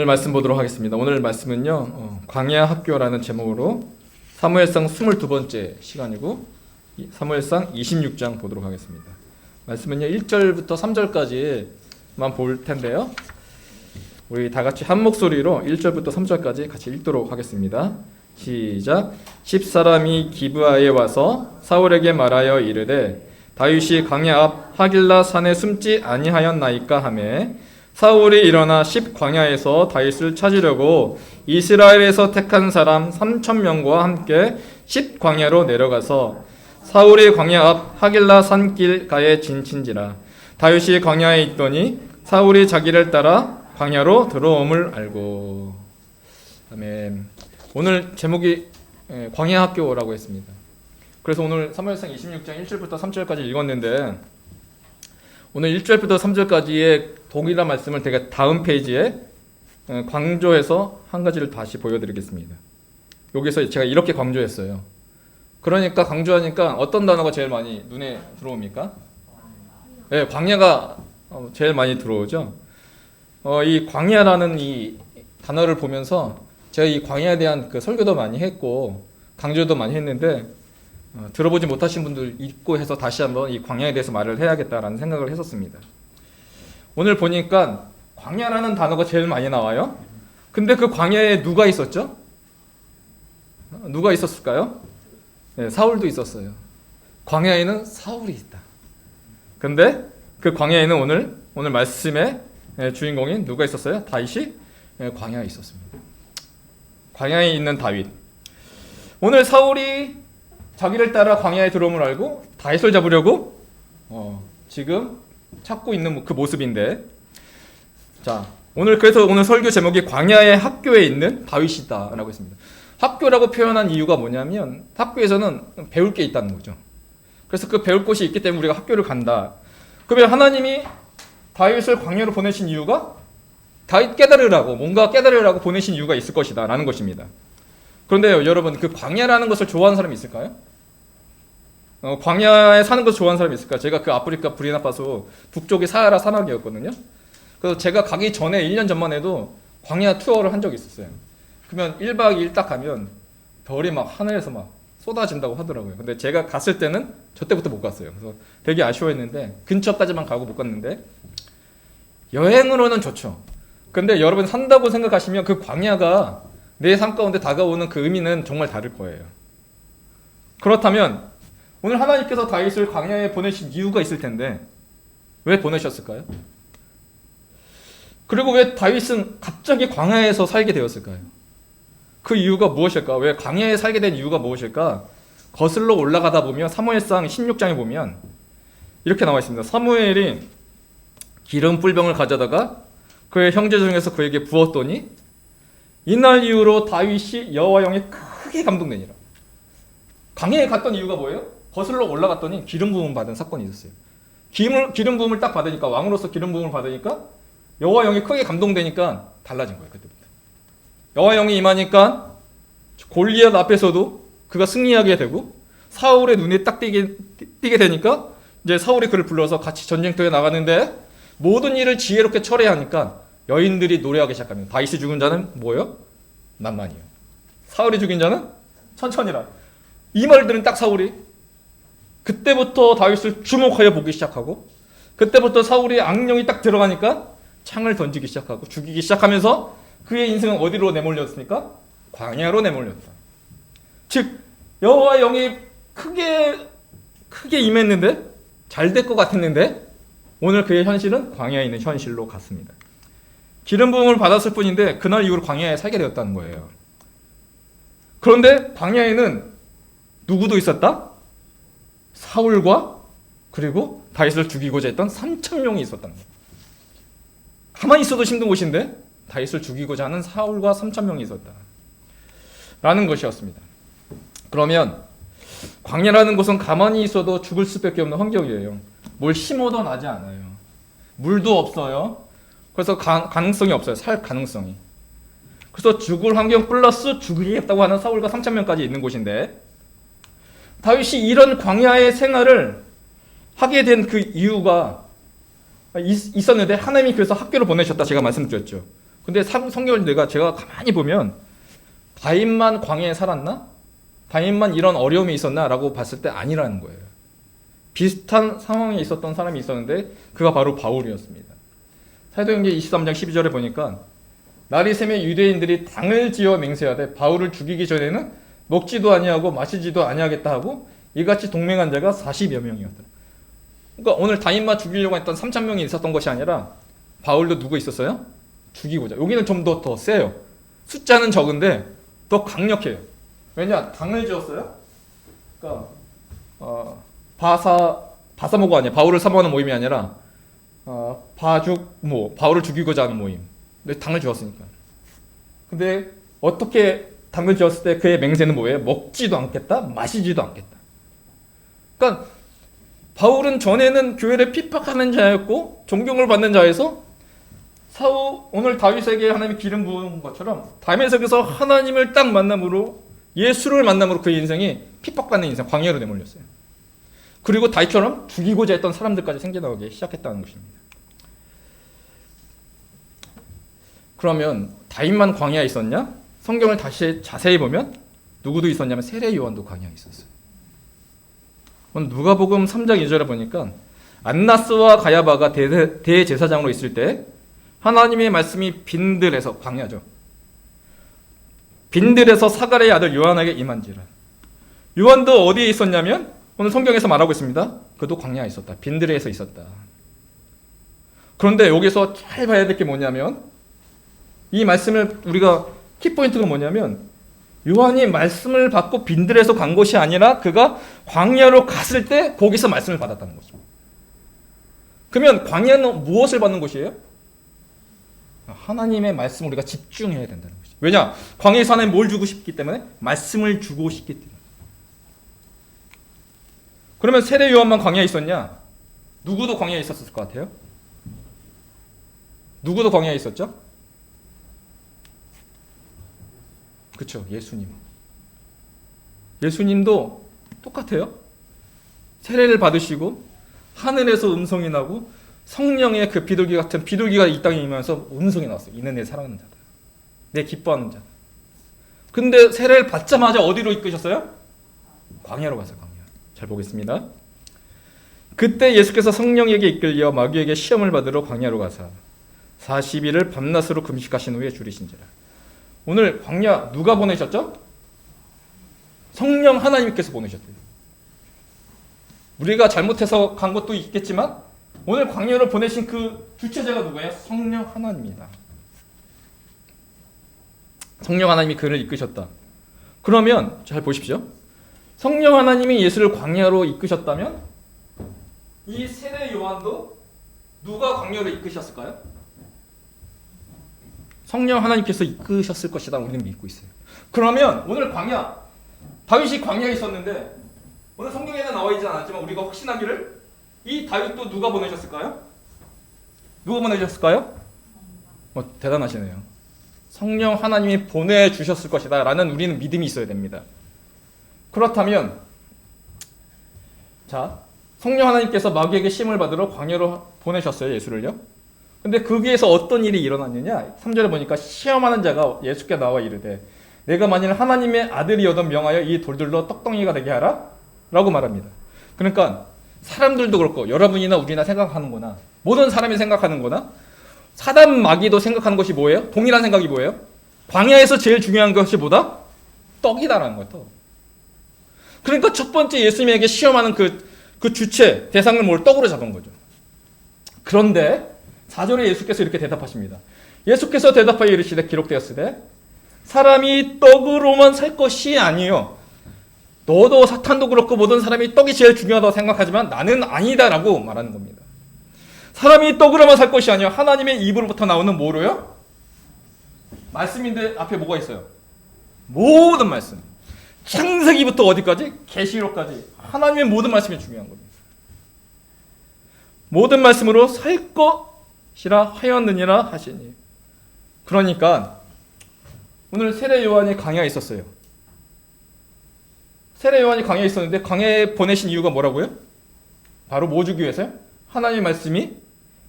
오늘 말씀 보도록 하겠습니다. 오늘 말씀은요. 어, 광야 학교라는 제목으로 사무엘상 22번째 시간이고 이- 사무엘상 26장 보도록 하겠습니다. 말씀은요. 1절부터 3절까지만 볼 텐데요. 우리 다 같이 한 목소리로 1절부터 3절까지 같이 읽도록 하겠습니다. 시작. 십 사람이 기브아에 와서 사울에게 말하여 이르되 다윗이 광야 앞 하길라 산에 숨지 아니하였나이까 하매 사울이 일어나 십 광야에서 다윗을 찾으려고 이스라엘에서 택한 사람 3천 명과 함께 십 광야로 내려가서 사울이 광야 앞 하길라 산길가에 진친지라 다윗이 광야에 있더니 사울이 자기를 따라 광야로 들어옴을 알고 아멘. 오늘 제목이 예, 광야 학교라고 했습니다. 그래서 오늘 사무엘상 26장 1절부터 3절까지 읽었는데 오늘 1절부터 3절까지의 동일한 말씀을 제가 다음 페이지에 어, 강조해서 한 가지를 다시 보여드리겠습니다. 여기서 제가 이렇게 강조했어요. 그러니까 강조하니까 어떤 단어가 제일 많이 눈에 들어옵니까? 네, 광야가 어, 제일 많이 들어오죠. 어, 이 광야라는 이 단어를 보면서 제가 이 광야에 대한 그 설교도 많이 했고 강조도 많이 했는데 어, 들어보지 못하신 분들 있고 해서 다시 한번 이 광야에 대해서 말을 해야겠다라는 생각을 했었습니다. 오늘 보니까 광야라는 단어가 제일 많이 나와요. 근데 그 광야에 누가 있었죠? 어, 누가 있었을까요? 네, 사울도 있었어요. 광야에는 사울이 있다. 근데 그 광야에는 오늘 오늘 말씀의 예, 주인공인 누가 있었어요? 다윗이 예, 광야에 있었습니다. 광야에 있는 다윗. 오늘 사울이 자기를 따라 광야에 들어옴을 알고 다윗을 잡으려고 어, 지금 찾고 있는 그 모습인데 자 오늘 그래서 오늘 설교 제목이 광야의 학교에 있는 다윗이다라고 했습니다. 학교라고 표현한 이유가 뭐냐면 학교에서는 배울 게 있다는 거죠. 그래서 그 배울 곳이 있기 때문에 우리가 학교를 간다. 그러면 하나님이 다윗을 광야로 보내신 이유가 다윗 깨달으라고 뭔가 깨달으라고 보내신 이유가 있을 것이다라는 것입니다. 그런데 여러분 그 광야라는 것을 좋아하는 사람이 있을까요? 어, 광야에 사는 것을 좋아하는 사람이 있을까요? 제가 그 아프리카 부리나파소 북쪽의 사하라 사막이었거든요. 그래서 제가 가기 전에 1년 전만 해도 광야 투어를 한 적이 있었어요. 그러면 1박 2일 딱 가면 별이 막 하늘에서 막 쏟아진다고 하더라고요. 근데 제가 갔을 때는 저 때부터 못 갔어요. 그래서 되게 아쉬워했는데 근처까지만 가고 못 갔는데 여행으로는 좋죠. 근데 여러분 산다고 생각하시면 그 광야가 내 삶 가운데 다가오는 그 의미는 정말 다를 거예요. 그렇다면 오늘 하나님께서 다윗을 광야에 보내신 이유가 있을 텐데 왜 보내셨을까요? 그리고 왜 다윗은 갑자기 광야에서 살게 되었을까요? 그 이유가 무엇일까? 왜 광야에 살게 된 이유가 무엇일까? 거슬러 올라가다 보면 사무엘상 16장에 보면 이렇게 나와 있습니다. 사무엘이 기름 뿔병을 가져다가 그의 형제 중에서 그에게 부었더니 이날 이후로 다윗이 여호와 영에 크게 감동되니라. 광야에 갔던 이유가 뭐예요? 거슬러 올라갔더니 기름 부음 받은 사건이 있었어요. 기름 기름 부음을 딱 받으니까 왕으로서 기름 부음을 받으니까 여호와 영이 크게 감동되니까 달라진 거예요 그때부터. 여호와 영이 임하니까 골리앗 앞에서도 그가 승리하게 되고 사울의 눈에 딱 띄게, 띄게 되니까 이제 사울이 그를 불러서 같이 전쟁터에 나가는데 모든 일을 지혜롭게 처리하니까 여인들이 노래하기 시작합니다. 다윗이 죽은 자는 뭐예요? 만만이요. 사울이 죽인 자는 천천히라. 이 말들은 딱 사울이 그때부터 다윗을 주목하여 보기 시작하고 그때부터 사울이 악령이 딱 들어가니까 창을 던지기 시작하고 죽이기 시작하면서 그의 인생은 어디로 내몰렸습니까? 광야로 내몰렸다. 즉 여호와 영이 크게 크게 임했는데 잘 될 것 같았는데 오늘 그의 현실은 광야에 있는 현실로 갔습니다. 기름 부음을 받았을 뿐인데 그날 이후로 광야에 살게 되었다는 거예요. 그런데 광야에는 누구도 있었다? 사울과 그리고 다윗을 죽이고자 했던 3천 명이 있었다는 거예요. 가만히 있어도 힘든 곳인데 다윗을 죽이고자 하는 사울과 3천 명이 있었다. 라는 것이었습니다. 그러면 광야라는 곳은 가만히 있어도 죽을 수밖에 없는 환경이에요. 뭘 심어도 나지 않아요. 물도 없어요. 그래서 가, 가능성이 없어요. 살 가능성이. 그래서 죽을 환경 플러스 죽이겠다고 하는 사울과 3천 명까지 있는 곳인데 다윗이 이런 광야의 생활을 하게 된 그 이유가 있, 있었는데 하나님이 그래서 학교를 보내셨다 제가 말씀드렸죠. 근데 상- 성경을 내가 제가 가만히 보면 다인만 광야에 살았나? 다인만 이런 어려움이 있었나라고 봤을 때 아니라는 거예요. 비슷한 상황에 있었던 사람이 있었는데 그가 바로 바울이었습니다. 사도행전 23장 12절에 보니까 새면 유대인들이 당을 지어 맹세하되 바울을 죽이기 전에는 먹지도 아니하고 마시지도 아니하겠다 하고 이같이 동맹한 자가 40여 명이었더라. 그러니까 오늘 다인만 죽이려고 했던 3천 명이 있었던 것이 아니라 바울도 누구 있었어요? 죽이고자. 여기는 좀 더 더 세요. 숫자는 적은데 더 강력해요. 왜냐? 당을 지었어요. 그러니까 어, 바사 바사모가 아니야. 바울을 사모하는 모임이 아니라 어, 바죽 모 바울을 죽이고자 하는 모임. 근데 당을 지었으니까. 근데 어떻게 당을 지었을 때 그의 맹세는 뭐예요? 먹지도 않겠다, 마시지도 않겠다. 그러니까 바울은 전에는 교회를 핍박하는 자였고 존경을 받는 자에서 사우 오늘 다윗에게 하나님이 기름 부은 것처럼 다윗에게서 하나님을 딱 만남으로 예수를 만남으로 그의 인생이 핍박받는 인생 광야로 내몰렸어요. 그리고 다윗처럼 죽이고자 했던 사람들까지 생겨나오기 시작했다는 것입니다. 그러면 다윗만 광야에 있었냐? 성경을 다시 자세히 보면 누구도 있었냐면 세례 요한도 광야에 있었어요. 누가복음 3장 2절에 보니까 안나스와 가야바가 대- 대제사장으로 있을 때 하나님의 말씀이 빈들에서 광야죠. 빈들에서 사가랴의 아들 요한에게 임한지라. 요한도 어디에 있었냐면 오늘 성경에서 말하고 있습니다. 그도 광야에 있었다. 빈들에서 있었다. 그런데 여기서 잘 봐야 될 게 뭐냐면 이 말씀을 우리가 키포인트가 뭐냐면 요한이 말씀을 받고 빈들에서 간 것이 아니라 그가 광야로 갔을 때 거기서 말씀을 받았다는 거죠. 그러면 광야는 무엇을 받는 곳이에요? 하나님의 말씀 우리가 집중해야 된다는 것이죠. 왜냐? 광야에서 뭘 주고 싶기 때문에 말씀을 주고 싶기 때문에. 그러면 세례 요한만 광야에 있었냐? 누구도 광야에 있었을 것 같아요? 누구도 광야에 있었죠? 그쵸, 예수님. 예수님도 똑같아요. 세례를 받으시고 하늘에서 음성이 나고 성령의 그 비둘기 같은 비둘기가 이 땅에 임하면서 음성이 나왔어요. 이는 내 사랑하는 자다. 내 기뻐하는 자다. 근데 세례를 받자마자 어디로 이끄셨어요? 광야로 가서 광야. 잘 보겠습니다. 그때 예수께서 성령에게 이끌려 마귀에게 시험을 받으러 광야로 가사 40일을 밤낮으로 금식하신 후에 줄이신지라. 오늘 광야 누가 보내셨죠? 성령 하나님께서 보내셨대요. 우리가 잘못해서 간 것도 있겠지만 오늘 광야로 보내신 그 주체자가 누구예요? 성령 하나님이다. 성령 하나님이 그를 이끄셨다. 그러면 잘 보십시오. 성령 하나님이 예수를 광야로 이끄셨다면 이 세례 요한도 누가 광야로 이끄셨을까요? 성령 하나님께서 이끄셨을 것이다 우리는 믿고 있어요. 그러면 오늘 광야 다윗이 광야에 있었는데 오늘 성경에는 나와 있지 않았지만 우리가 확신하기를 이 다윗도 누가 보내셨을까요? 누가 보내셨을까요? 어, 대단하시네요. 성령 하나님이 보내 주셨을 것이다 라는 우리는 믿음이 있어야 됩니다. 그렇다면 자 성령 하나님께서 마귀에게 심을 받으러 광야로 보내셨어요 예수를요. 근데 거기에서 어떤 일이 일어났느냐? 3절에 보니까 시험하는 자가 예수께 나와 이르되 내가 만일 하나님의 아들이어던 명하여 이 돌들로 떡덩이가 되게 하라 라고 말합니다. 그러니까 사람들도 그렇고 여러분이나 우리나 생각하는 거나 모든 사람이 생각하는 거나 사단 마귀도 생각하는 것이 뭐예요? 동일한 생각이 뭐예요? 광야에서 제일 중요한 것이 뭐다? 떡이다라는 거죠. 그러니까 첫 번째 예수님에게 시험하는 그, 그 주체, 대상을 뭘 떡으로 잡은 거죠. 그런데 4절에 예수께서 이렇게 대답하십니다. 예수께서 대답하여 이르시되 기록되었으되 사람이 떡으로만 살 것이 아니요 너도 사탄도 그렇고 모든 사람이 떡이 제일 중요하다고 생각하지만 나는 아니다라고 말하는 겁니다. 사람이 떡으로만 살 것이 아니요 하나님의 입으로부터 나오는 뭐로요? 말씀인데 앞에 뭐가 있어요? 모든 말씀. 창세기부터 어디까지? 계시록까지 하나님의 모든 말씀이 중요한 겁니다. 모든 말씀으로 살 것 이라 하였느니라 하시니. 그러니까 오늘 세례 요한이 강야에 있었어요. 세례 요한이 강야에 있었는데 강야에 보내신 이유가 뭐라고요? 바로 뭐 주기 위해서요? 하나님의 말씀이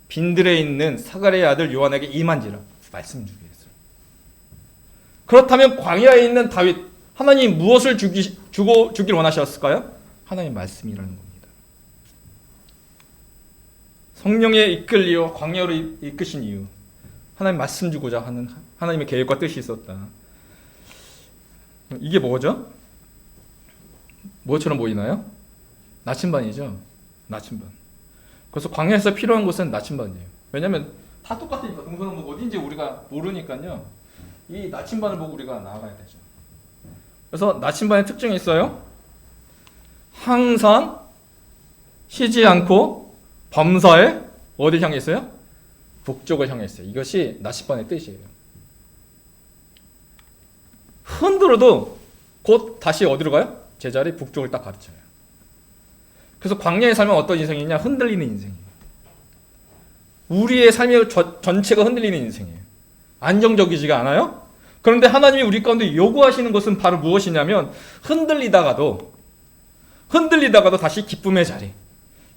빈들에 있는 사가랴의 아들 요한에게 임한지라. 말씀 주기 위해서. 그렇다면 광야에 있는 다윗 하나님 무엇을 주기 주고 주길 원하셨을까요? 하나님 말씀이라는 겁니다. 성령에 이끌리어 광야로 이- 이끄신 이유 하나님 말씀 주고자 하는 하나님의 계획과 뜻이 있었다. 이게 뭐죠? 뭐처럼 보이나요? 나침반이죠. 나침반. 그래서 광야에서 필요한 것은 나침반이에요. 왜냐하면 다 똑같으니까 동서남북 어딘지 우리가 모르니까요. 이 나침반을 보고 우리가 나아가야 되죠. 그래서 나침반의 특징이 있어요. 항상 쉬지 않고 범사에 어디 향해 있어요? 북쪽을 향해 있어요. 이것이 나침반의 뜻이에요. 흔들어도 곧 다시 어디로 가요? 제자리 북쪽을 딱 가르쳐요. 그래서 광야의 삶은 어떤 인생이냐? 흔들리는 인생이에요. 우리의 삶의 저- 전체가 흔들리는 인생이에요. 안정적이지가 않아요? 그런데 하나님이 우리 가운데 요구하시는 것은 바로 무엇이냐면 흔들리다가도 흔들리다가도 다시 기쁨의 자리,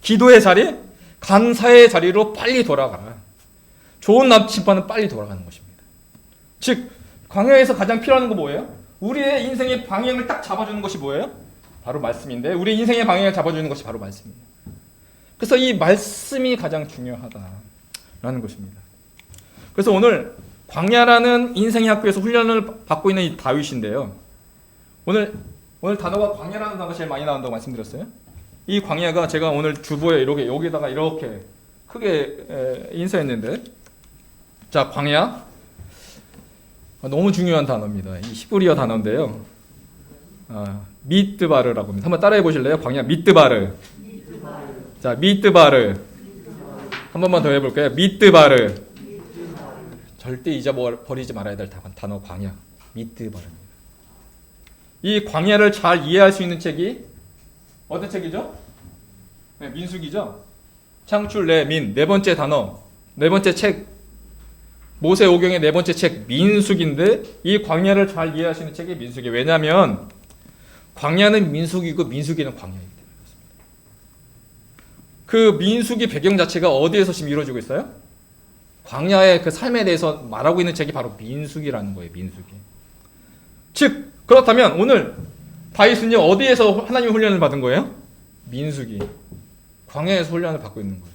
기도의 자리, 감사의 자리로 빨리 돌아가라. 좋은 나침반은 빨리 돌아가는 것입니다. 즉 광야에서 가장 필요한 거 뭐예요? 우리의 인생의 방향을 딱 잡아주는 것이 뭐예요? 바로 말씀인데 우리 인생의 방향을 잡아주는 것이 바로 말씀이에요. 그래서 이 말씀이 가장 중요하다라는 것입니다. 그래서 오늘 광야라는 인생의 학교에서 훈련을 받고 있는 이 다윗인데요. 오늘 오늘 단어가 광야라는 단어가 제일 많이 나온다고 말씀드렸어요. 이 광야가 제가 오늘 주보에 이렇게 여기다가 이렇게 크게 에, 인쇄했는데 자 광야 아, 너무 중요한 단어입니다. 이 히브리어 단어인데요. 아, 미트바르라고 합니다. 한번 따라해 보실래요? 광야 미트바르. 자 미트바르. 한 번만 더 해볼까요? 미트바르. 절대 잊어버리지 말아야 될 단어 광야. 미트바르입니다. 이 광야를 잘 이해할 수 있는 책이 어떤 책이죠? 네, 민숙이죠. 창출 내민 네 번째 단어 네 번째 책 모세 오경의 네 번째 책 민숙인데 이 광야를 잘 이해할 수 있는 책이 민숙이 왜냐하면 광야는 광야이기 때문에 그렇습니다. 그 민숙이 배경 자체가 어디에서 지금 이루어지고 있어요? 광야의 그 삶에 대해서 말하고 있는 책이 바로 민숙이라는 거예요. 민숙이. 즉 그렇다면 오늘 다윗은요 어디에서 하나님 훈련을 받은 거예요? 민숙이 광야에서 훈련을 받고 있는 거예요.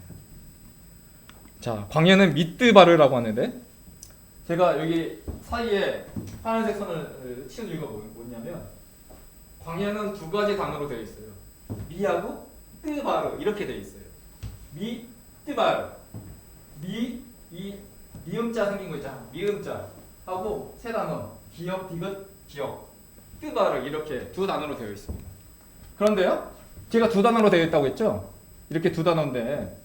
자 광야는 미뜨바르라고 하는데 제가 여기 사이에 파란색 선을 치는 이유가 뭐- 뭐냐면 광야는 두 가지 단어로 되어 있어요. 미하고 뜨바르 이렇게 되어 있어요. 미 뜨바르 미 이 미음자 생긴 거 있잖아. 미음자 하고 세 단어 기억 디귿 기억 뜨바르 이렇게 두 단어로 되어 있습니다. 그런데요, 제가 두 단어로 되어 있다고 했죠. 이렇게 두 단어인데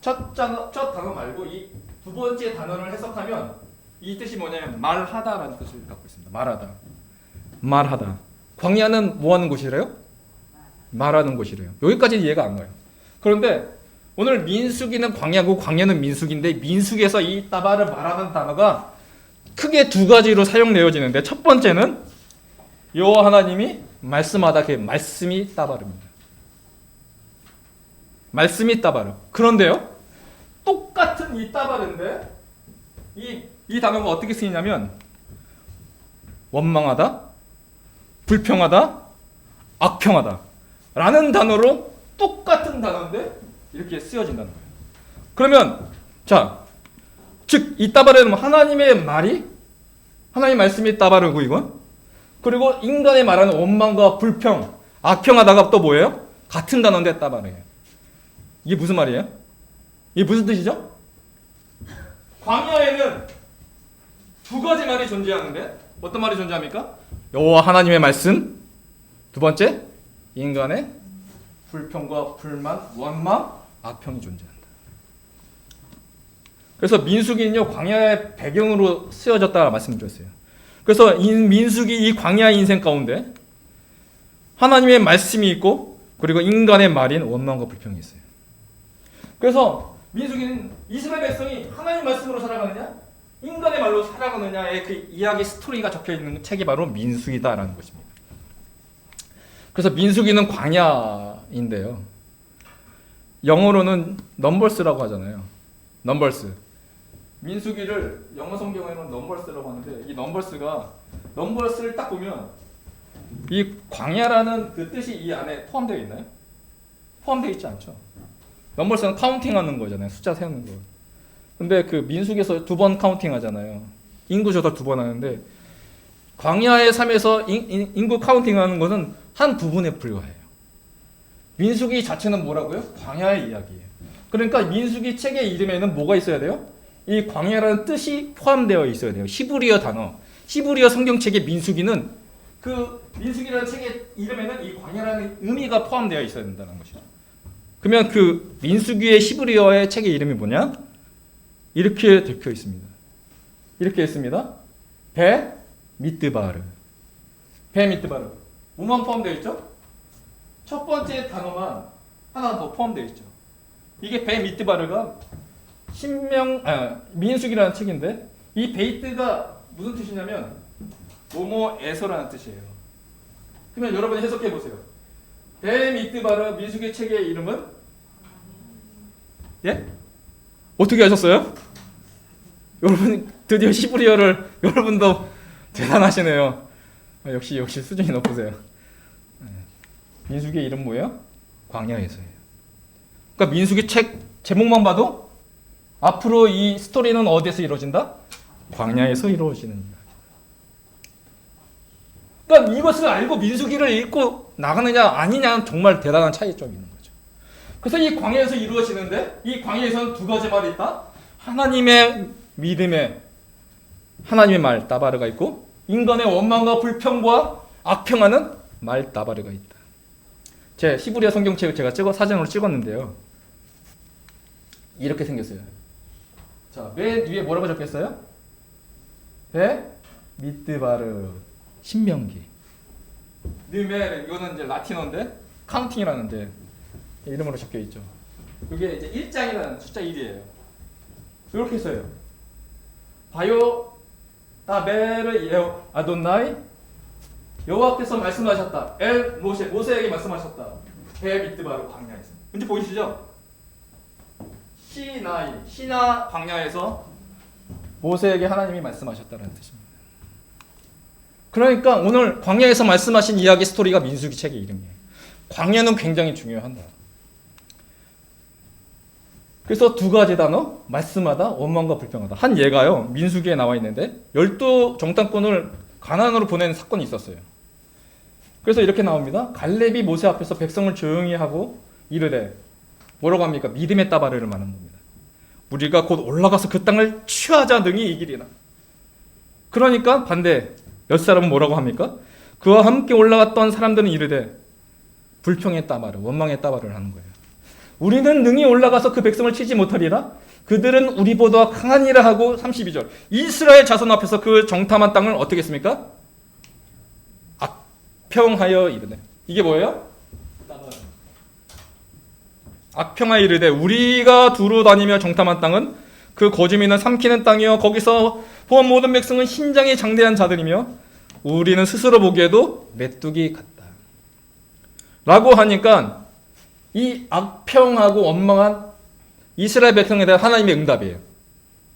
첫 단어 첫 단어 말고 이 두 번째 단어를 해석하면 이 뜻이 뭐냐면 말하다라는 뜻을 갖고 있습니다. 말하다, 말하다. 광야는 뭐 하는 곳이래요? 말하는 곳이래요. 여기까지 이해가 안 가요. 그런데 오늘 민숙이는 광야고 광야는 민숙인데 민숙에서 이 따바를 말하는 단어가 크게 두 가지로 사용되어지는데 첫 번째는 여호와 하나님이 말씀하다 그 말씀이 따바릅니다. 말씀이 따바르. 그런데요, 똑같은 이 따바르인데 이, 이 단어가 어떻게 쓰이냐면 원망하다, 불평하다, 악평하다 라는 단어로 똑같은 단어인데 이렇게 쓰여진다는 거예요. 그러면 자, 즉 이 따바르는 하나님의 말이 하나님 말씀이 따바르고 이건 그리고 인간의 말하는 원망과 불평, 악평하다가 또 뭐예요? 같은 단어인데 따바르예요. 이게 무슨 말이에요? 이게 무슨 뜻이죠? 광야에는 두 가지 말이 존재하는데 어떤 말이 존재합니까? 여호와 하나님의 말씀 두 번째 인간의 불평과 불만, 원망, 악평이 존재한다. 그래서 민숙이는요 광야의 배경으로 쓰여졌다 말씀드렸어요. 그래서 인- 민숙이 이 광야 인생 가운데 하나님의 말씀이 있고 그리고 인간의 말인 원망과 불평이 있어요. 그래서 민숙이는 이스라엘 백성이 하나님 말씀으로 살아가느냐 인간의 말로 살아가느냐의 그 이야기 스토리가 적혀 있는 책이 바로 민숙이다라는 것입니다. 그래서 민숙이는 광야인데요. 영어로는 넘버스라고 하잖아요. 넘버스. 민수기를 영어 성경에는 넘버스라고 하는데 이 넘버스가 넘버스를 딱 보면 이 광야라는 그 뜻이 이 안에 포함되어 있나요? 포함되어 있지 않죠. 넘버스는 카운팅하는 거잖아요. 숫자 세우는 거. 근데 그 민수기에서 두 번 카운팅하잖아요. 인구 조사 두 번 하는데 광야의 삶에서 인, 인, 인구 카운팅하는 것은 한 부분에 불과해요. 민수기 자체는 뭐라고요? 광야의 이야기예요. 그러니까 민수기 책의 이름에는 뭐가 있어야 돼요? 이 광야라는 뜻이 포함되어 있어야 돼요. 히브리어 단어. 히브리어 성경책의 민수기는 그 민수기라는 책의 이름에는 이 광야라는 의미가 포함되어 있어야 된다는 것이죠. 그러면 그 민수기의 히브리어의 책의 이름이 뭐냐? 이렇게 적혀 있습니다. 이렇게 있습니다. 배 미트바르. 배 미트바르. 뭐만 포함되어 있죠? 첫 번째 단어만 하나 더 포함되어 있죠. 이게 배 미트바르가 신명 아, 민숙이라는 책인데 이 베이트가 무슨 뜻이냐면 뭐뭐에서라는 뜻이에요. 그러면 여러분이 해석해 보세요. 배 미트바르 민숙의 책의 이름은 예? 어떻게 하셨어요? 여러분 드디어 시브리어를 여러분도 대단하시네요. 아, 역시 역시 수준이 높으세요. 네. 민숙의 이름 뭐예요? 광야에서예요. 그러니까 민숙의 책 제목만 봐도 앞으로 이 스토리는 어디에서 이루어진다? 광야에서 이루어지는. 그러니까 이것을 알고 민수기를 읽고 나가느냐 아니냐는 정말 대단한 차이점이 있는 거죠. 그래서 이 광야에서 이루어지는데 이 광야에서는 두 가지 말이 있다. 하나님의 믿음의 하나님의 말 따바르가 있고 인간의 원망과 불평과 악평하는 말 따바르가 있다. 제 히브리어 성경책을 제가 찍어 사진으로 찍었는데요. 이렇게 생겼어요. 자, 맨 위에 뭐라고 적혔어요? 배 미트바르 신명기. 느메 이거는 이제 라틴어인데 카운팅이라는데 이름으로 적혀 있죠. 이게 이제 1장이라는 숫자 1이에요. 이렇게 써요. 바요 다베르 예호 아돈나이 여호와께서 말씀하셨다. 엘 모세 모세에게 말씀하셨다. 배 미트바르 광야에서. 문제 보이시죠? 시나이 시나 광야에서 모세에게 하나님이 말씀하셨다는 뜻입니다. 그러니까 오늘 광야에서 말씀하신 이야기 스토리가 민수기 책의 이름이에요. 광야는 굉장히 중요한다. 그래서 두 가지 단어 말씀하다 원망과 불평하다 한 예가요 민수기에 나와 있는데 열두 정탐꾼을 가나안으로 보낸 사건이 있었어요. 그래서 이렇게 나옵니다. 갈렙이 모세 앞에서 백성을 조용히 하고 이르되 뭐라고 합니까? 믿음의 따바르를 말하는 겁니다. 우리가 곧 올라가서 그 땅을 취하자 능히 이기리라. 그러니까 반대 몇 사람은 뭐라고 합니까? 그와 함께 올라갔던 사람들은 이르되 불평의 따바르, 원망의 따바르를 하는 거예요. 우리는 능히 올라가서 그 백성을 치지 못하리라. 그들은 우리보다 강하니라 하고 32절. 이스라엘 자손 앞에서 그 정탐한 땅을 어떻게 했습니까? 악평하여 이르네. 이게 뭐예요? 악평하 이르되 우리가 두루 다니며 정탐한 땅은 그 거주민을 삼키는 땅이요 거기서 본 모든 백성은 신장이 장대한 자들이며 우리는 스스로 보기에도 메뚜기 같다. 라고 하니까 이 악평하고 원망한 이스라엘 백성에 대한 하나님의 응답이에요.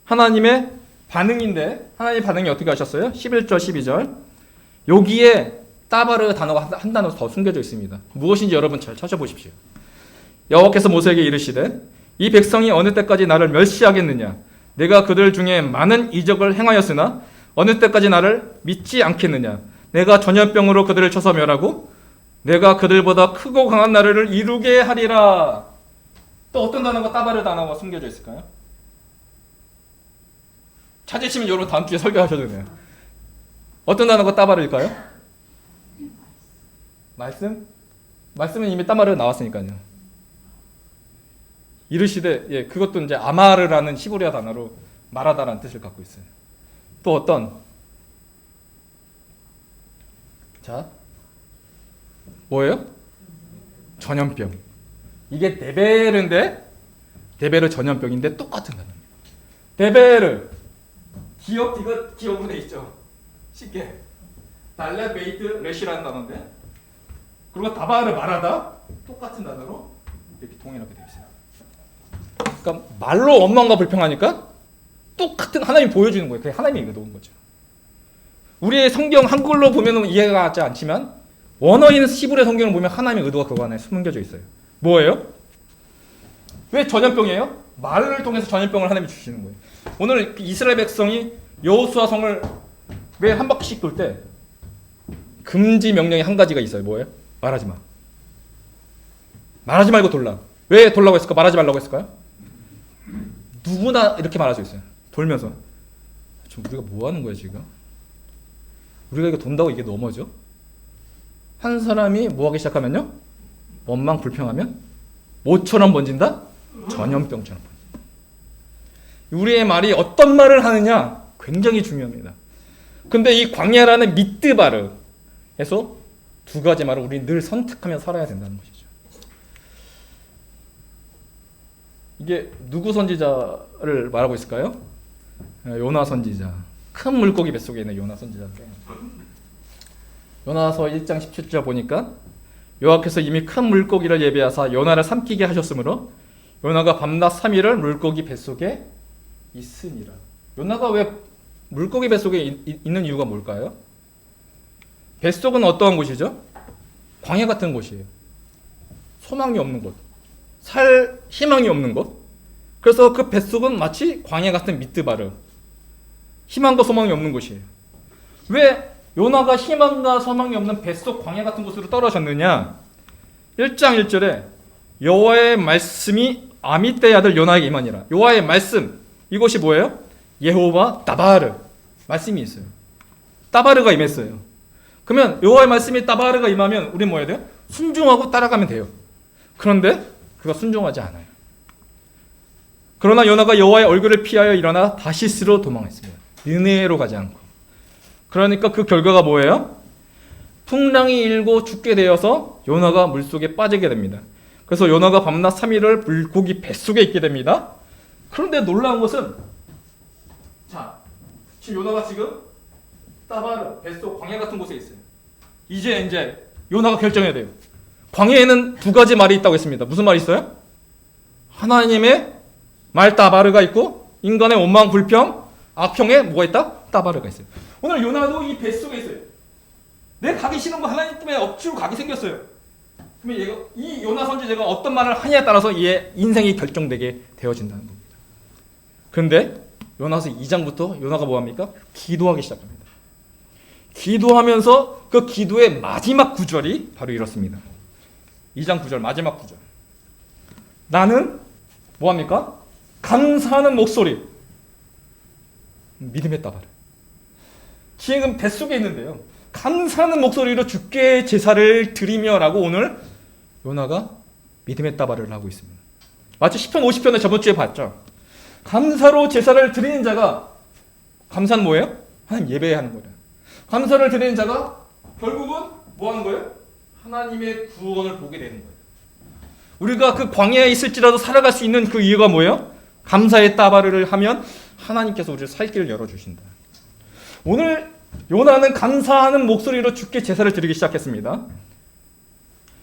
하나님의 반응인데 하나님의 반응이 어떻게 하셨어요? 11절 12절 여기에 따바르 단어가 한- 한 단어 더 숨겨져 있습니다. 무엇인지 여러분 잘 찾아보십시오. 여호와께서 모세에게 이르시되 이 백성이 어느 때까지 나를 멸시하겠느냐 내가 그들 중에 많은 이적을 행하였으나 어느 때까지 나를 믿지 않겠느냐 내가 전염병으로 그들을 쳐서 멸하고 내가 그들보다 크고 강한 나라를 이루게 하리라 또 어떤 단어가 따바르 단어가 숨겨져 있을까요? 찾으시면 여러분 다음 주에 설교하셔도 돼요 어떤 단어가 따바르일까요? 말씀? 말씀은 이미 따바르 나왔으니까요 이르시되 예 그것도 이제 아마르라는 히브리어 단어로 말하다라는 뜻을 갖고 있어요. 또 어떤 자 뭐예요? 전염병. 이게 데베르인데 데베르 전염병인데 똑같은 단어입니다. 데베르 기업 이거 기업으로 있죠. 쉽게 달레 베이트 레시라는 단어인데 그리고 다바르 말하다 똑같은 단어로 이렇게 동일하게 되어 있어요. 그러니까 말로 원망과 불평하니까 똑같은 하나님이 보여주는 거예요. 그게 하나님의 의도인 거죠. 우리의 성경 한글로 보면 이해가 가지 않지만 원어인 시브의 성경을 보면 하나님의 의도가 그거 안에 숨겨져 있어요. 뭐예요? 왜 전염병이에요? 말을 통해서 전염병을 하나님이 주시는 거예요. 오늘 이스라엘 백성이 여호수아 성을 매한 바퀴씩 돌 때 금지 명령이 한 가지가 있어요. 뭐예요? 말하지 마. 말하지 말고 돌라. 왜 돌라고 했을까? 말하지 말라고 했을까요? 누구나 이렇게 말할 수 있어요. 돌면서 지금 우리가 뭐 하는 거야 지금? 우리가 이거 돈다고 이게 넘어져? 한 사람이 뭐 하기 시작하면요? 원망 불평하면 모처럼 번진다? 전염병처럼 번진다. 우리의 말이 어떤 말을 하느냐 굉장히 중요합니다. 근데 이 광야라는 미뜨바르에서 두 가지 말을 우리 늘 선택하며 살아야 된다는 것이죠. 이게 누구 선지자를 말하고 있을까요? 요나 선지자. 큰 물고기 뱃속에 있는 요나 선지자인데 요나서 1장 17절 보니까 여호와께서 이미 큰 물고기를 예배하사 요나를 삼키게 하셨으므로 요나가 밤낮 3일을 물고기 뱃속에 있으니라. 요나가 왜 물고기 뱃속에 있는 이유가 뭘까요? 뱃속은 어떠한 곳이죠? 광야 같은 곳이에요. 소망이 없는 곳. 살 희망이 없는 곳. 그래서 그 뱃속은 마치 광야 같은 미뜨바르. 희망과 소망이 없는 곳이에요. 왜 요나가 희망과 소망이 없는 뱃속 광야 같은 곳으로 떨어졌느냐? 1장 1절에 여호와의 말씀이 아미떼 아들 요나에게 임하니라. 여호와의 말씀 이것이 뭐예요? 예호바 따바르 말씀이 있어요. 따바르가 임했어요. 그러면 여호와의 말씀이 따바르가 임하면 우리 뭐 해야 돼요? 순종하고 따라가면 돼요. 그런데 그가 순종하지 않아요. 그러나 요나가 여호와의 얼굴을 피하여 일어나 다시스로 도망했습니다. 느네로 가지 않고. 그러니까 그 결과가 뭐예요? 풍랑이 일고 죽게 되어서 요나가 물속에 빠지게 됩니다. 그래서 요나가 밤낮 3일을 물고기 뱃속에 있게 됩니다. 그런데 놀라운 것은 자, 지금 요나가 지금 따바르 뱃속 광야 같은 곳에 있어요. 이제 이제 요나가 결정해야 돼요. 광야에는 두 가지 말이 있다고 했습니다. 무슨 말이 있어요? 하나님의 말 따바르가 있고 인간의 원망 불평 악평에 뭐가 있다? 따바르가 있어요. 오늘 요나도 이 뱃속에 있어요. 내 가기 싫은 거 하나님 때문에 억지로 가기 생겼어요. 그러면 얘가 이 요나 선지자가 어떤 말을 하냐에 따라서 얘 인생이 결정되게 되어진다는 겁니다. 그런데 요나서 2장부터 요나가 뭐 합니까? 기도하기 시작합니다. 기도하면서 그 기도의 마지막 구절이 바로 이렇습니다. 2장 9절 마지막 구절. 나는 뭐 합니까? 감사하는 목소리. 믿음의 따발. 지금 뱃속에 있는데요. 감사하는 목소리로 주께 제사를 드리며라고 오늘 요나가 믿음의 따발을 하고 있습니다. 마치 10편 50편에 저번 주에 봤죠. 감사로 제사를 드리는 자가 감사는 뭐예요? 하나님 예배하는 거예요. 감사를 드리는 자가 결국은 뭐 하는 거예요? 하나님의 구원을 보게 되는 거예요. 우리가 그 광야에 있을지라도 살아갈 수 있는 그 이유가 뭐예요? 감사의 따바르를 하면 하나님께서 우리를 살 길을 열어주신다. 오늘 요나는 감사하는 목소리로 주께 제사를 드리기 시작했습니다.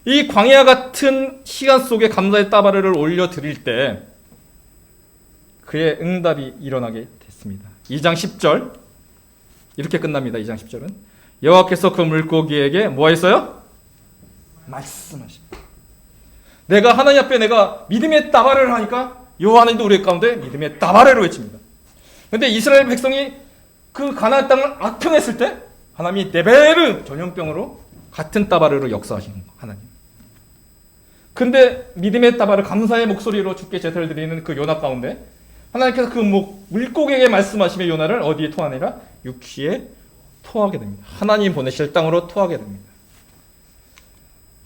이 광야 같은 시간 속에 감사의 따바르를 올려 드릴 때 그의 응답이 일어나게 됐습니다. 2장 10절 이렇게 끝납니다. 2장 10절은 여호와께서 그 물고기에게 뭐 했어요? 말씀하십니다. 내가 하나님 앞에 내가 믿음의 따바를 하니까 여호와는 우리 가운데 믿음의 따바를 외칩니다. 근데 이스라엘 백성이 그 가나안 땅을 악평했을 때 하나님이 네베르 전염병으로 같은 따바르로 역사하시는 거 하나님. 근데 믿음의 따바를 감사의 목소리로 주께 제사를 드리는 그 요나 가운데 하나님께서 그 목- 물고기에게 말씀하시며 요나를 어디에 토하니라 육시에 토하게 됩니다. 하나님 보내실 땅으로 토하게 됩니다.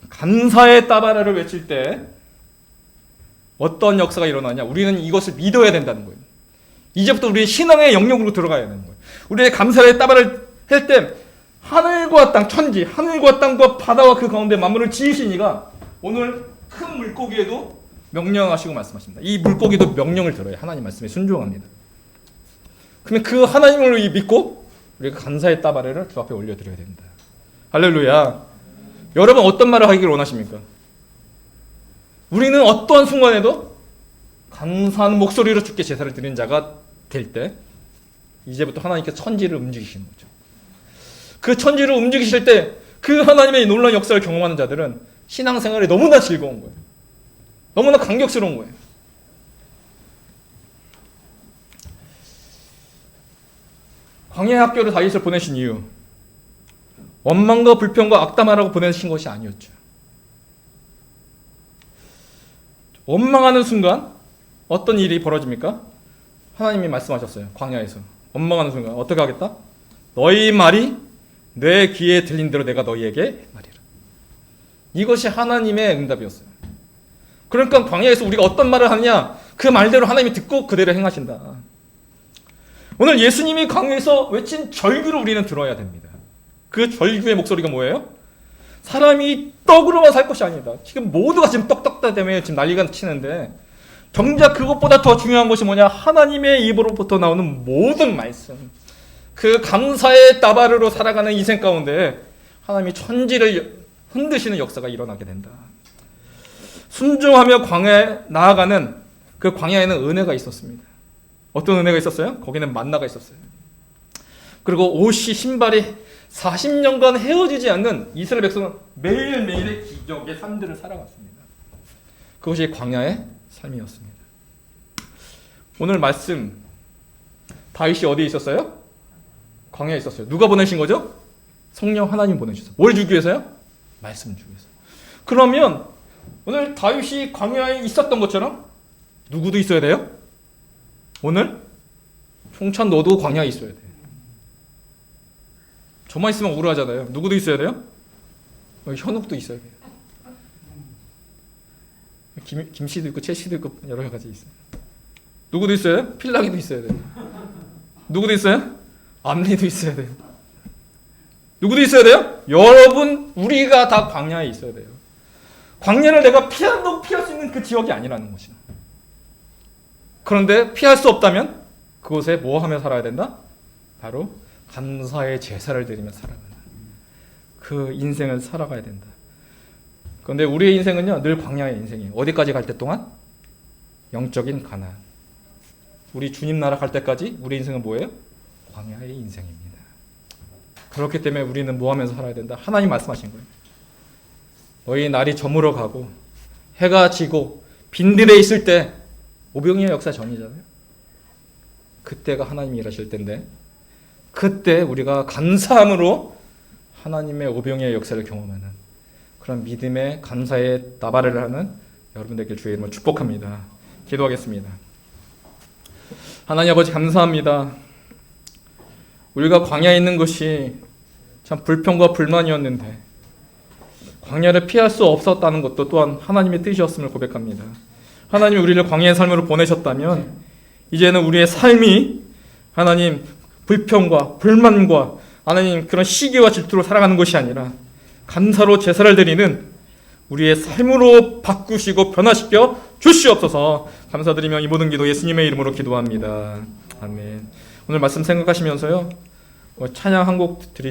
감사의 따바라를 외칠 때 어떤 역사가 일어나냐? 우리는 이것을 믿어야 된다는 거예요. 이제부터 우리 신앙의 영역으로 들어가야 되는 거예요. 우리의 감사의 따바를 할때 하늘과 땅, 천지, 하늘과 땅과 바다와 그 가운데 만물을 지으시니가 오늘 큰 물고기에도 명령하시고 말씀하십니다. 이 물고기도 명령을 들어요. 하나님 말씀에 순종합니다. 그러면 그 하나님을 믿고 우리가 감사의 따바레를 주 앞에 올려드려야 됩니다. 할렐루야. 여러분 어떤 말을 하기를 원하십니까? 우리는 어떠한 순간에도 감사하는 목소리로 주께 제사를 드리는 자가 될 때 이제부터 하나님께서 천지를 움직이시는 거죠. 그 천지를 움직이실 때 그 하나님의 놀라운 역사를 경험하는 자들은 신앙생활이 너무나 즐거운 거예요. 너무나 감격스러운 거예요. 광야의 학교를 다윗을 보내신 이유 원망과 불평과 악담하라고 보내신 것이 아니었죠. 원망하는 순간 어떤 일이 벌어집니까? 하나님이 말씀하셨어요. 광야에서. 원망하는 순간 어떻게 하겠다? 너희 말이 내 귀에 들린 대로 내가 너희에게 말이라. 이것이 하나님의 응답이었어요. 그러니까 광야에서 우리가 어떤 말을 하느냐 그 말대로 하나님이 듣고 그대로 행하신다. 오늘 예수님이 광야에서 외친 절규를 우리는 들어야 됩니다. 그 절규의 목소리가 뭐예요? 사람이 떡으로만 살 것이 아니다. 지금 모두가 지금 떡떡다 때문에 지금 난리가 치는데 정작 그것보다 더 중요한 것이 뭐냐? 하나님의 입으로부터 나오는 모든 말씀. 그 감사의 따바르로 살아가는 인생 가운데 하나님이 천지를 흔드시는 역사가 일어나게 된다. 순종하며 광야에 나아가는 그 광야에는 은혜가 있었습니다. 어떤 은혜가 있었어요? 거기는 만나가 있었어요. 그리고 옷이 신발이 40년간 헤어지지 않는 이스라엘 백성은 매일매일의 기적의 삶들을 살아갔습니다. 그것이 광야의 삶이었습니다. 오늘 말씀 다윗이 어디에 있었어요? 광야에 있었어요. 누가 보내신 거죠? 성령 하나님 보내주셔서. 뭘 주기 위해서요? 말씀 주기 위해서. 그러면 오늘 다윗이 광야에 있었던 것처럼 누구도 있어야 돼요? 오늘 총찬 너도 광야에 있어야 돼. 저만 있으면 우울하잖아요. 누구도 있어야 돼요? 어, 현욱도 있어야 돼요. 김, 김 씨도 있고 최 씨도 있고 여러 가지 있어요. 누구도 있어요? 필랑이도 있어야 돼요. 누구도 있어요? 암리도 있어야 돼요. 누구도 있어야 돼요? 여러분 우리가 다 광야에 있어야 돼요. 광야를 내가 피한다고 피할 수 있는 그 지역이 아니라는 것이죠. 그런데 피할 수 없다면 그곳에 뭐 하며 살아야 된다? 바로 감사의 제사를 드리며 살아가는 그 인생을 살아가야 된다. 그런데 우리의 인생은요 늘 광야의 인생이에요. 어디까지 갈 때 동안? 영적인 가난. 우리 주님 나라 갈 때까지 우리 인생은 뭐예요? 광야의 인생입니다. 그렇기 때문에 우리는 뭐 하면서 살아야 된다? 하나님 말씀하신 거예요. 너희 날이 저물어 가고 해가 지고 빈들에 있을 때 오병이의 역사 전이잖아요. 그때가 하나님이 일하실 때인데 그때 우리가 감사함으로 하나님의 오병이의 역사를 경험하는 그런 믿음의 감사의 나발을 하는 여러분들께 주의 이름으로 축복합니다. 기도하겠습니다. 하나님 아버지 감사합니다. 우리가 광야에 있는 것이 참 불평과 불만이었는데 광야를 피할 수 없었다는 것도 또한 하나님의 뜻이었음을 고백합니다. 하나님이 우리를 광야의 삶으로 보내셨다면 이제는 우리의 삶이 하나님 불평과 불만과 하나님 그런 시기와 질투로 살아가는 것이 아니라 감사로 제사를 드리는 우리의 삶으로 바꾸시고 변화시켜 주시옵소서 감사드리며 이 모든 기도 예수님의 이름으로 기도합니다. 아멘. 오늘 말씀 생각하시면서요 어, 찬양 한곡 드리시.